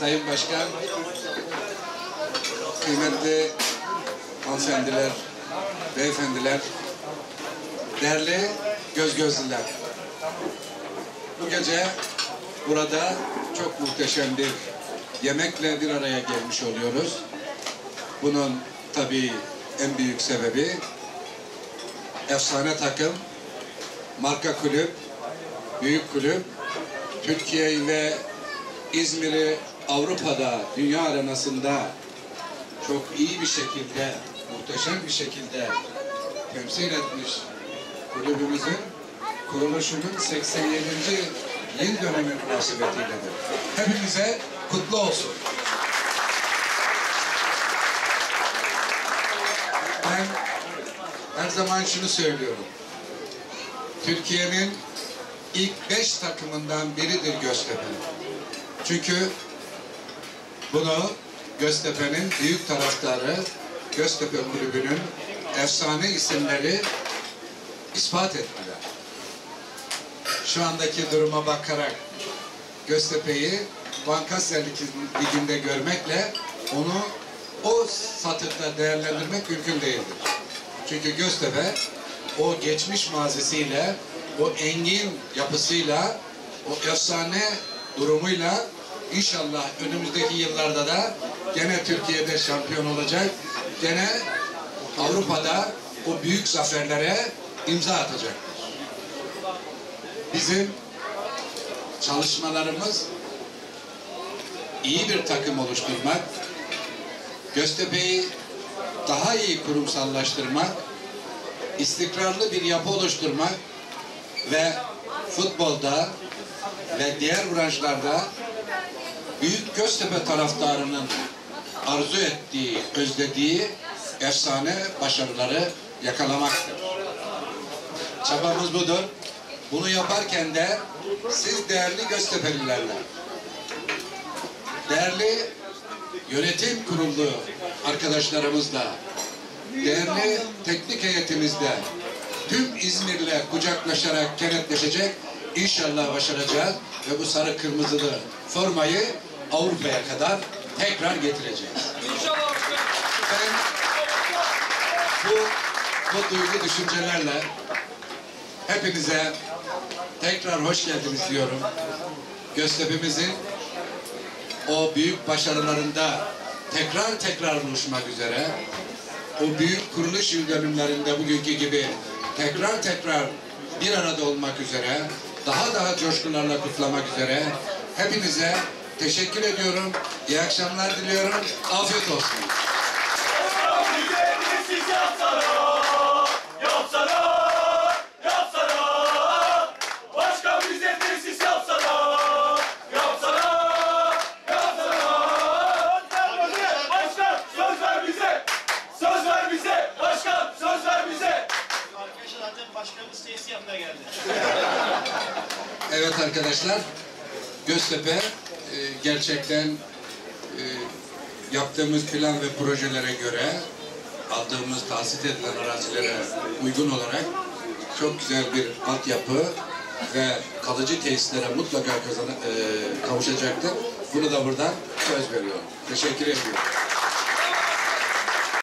Sayın Başkan, kıymetli hanımefendiler, beyefendiler, değerli göz gözlüler. Bu gece burada çok muhteşem bir yemekle bir araya gelmiş oluyoruz. Bunun tabii en büyük sebebi efsane takım, marka kulüp, büyük kulüp, Türkiye ve İzmir'i Avrupa'da, dünya arenasında çok iyi bir şekilde, muhteşem bir şekilde temsil etmiş kulübümüzün kuruluşunun 87. yıl dönemi münasebetiyledir. Hepimize kutlu olsun. Ben her zaman şunu söylüyorum. Türkiye'nin ilk beş takımından biridir Göztepe. Çünkü bunu Göztepe'nin büyük taraftarı, Göztepe Kulübü'nün efsane isimleri ispat ettiler. Şu andaki duruma bakarak Göztepe'yi Bankasya Ligi'nde görmekle onu o satıkta değerlendirmek mümkün değildir. Çünkü Göztepe o geçmiş mazisiyle, o engin yapısıyla, o efsane durumuyla inşallah önümüzdeki yıllarda da gene Türkiye'de şampiyon olacak. Gene Avrupa'da o büyük zaferlere imza atacaktır. Bizim çalışmalarımız iyi bir takım oluşturmak, Göztepe'yi daha iyi kurumsallaştırmak, istikrarlı bir yapı oluşturmak ve futbolda ve diğer branşlarda Büyük Göztepe taraftarının arzu ettiği, özlediği efsane başarıları yakalamaktır. Çabamız budur. Bunu yaparken de siz değerli Göztepe'lilerle, değerli yönetim kurulu arkadaşlarımızla, değerli teknik heyetimizle, tüm İzmir'le kucaklaşarak kenetleşecek inşallah başaracağız ve bu sarı kırmızılı formayı Avrupa'ya kadar tekrar getireceğiz. Ben bu, bu duygu düşüncelerle hepinize tekrar hoş geldiniz diyorum. Göztepe'mizin o büyük başarılarında tekrar tekrar buluşmak üzere o büyük kuruluş yıl dönümlerinde bugünkü gibi tekrar tekrar bir arada olmak üzere daha daha coşkularla kutlamak üzere hepinize teşekkür ediyorum. İyi akşamlar diliyorum. Afiyet olsun. Evet arkadaşlar, Göztepe e, gerçekten e, yaptığımız plan ve projelere göre aldığımız tahsis edilen arazilere uygun olarak çok güzel bir altyapı ve kalıcı tesislere mutlaka kazan, e, kavuşacaktır. Bunu da buradan söz veriyorum. Teşekkür ediyorum.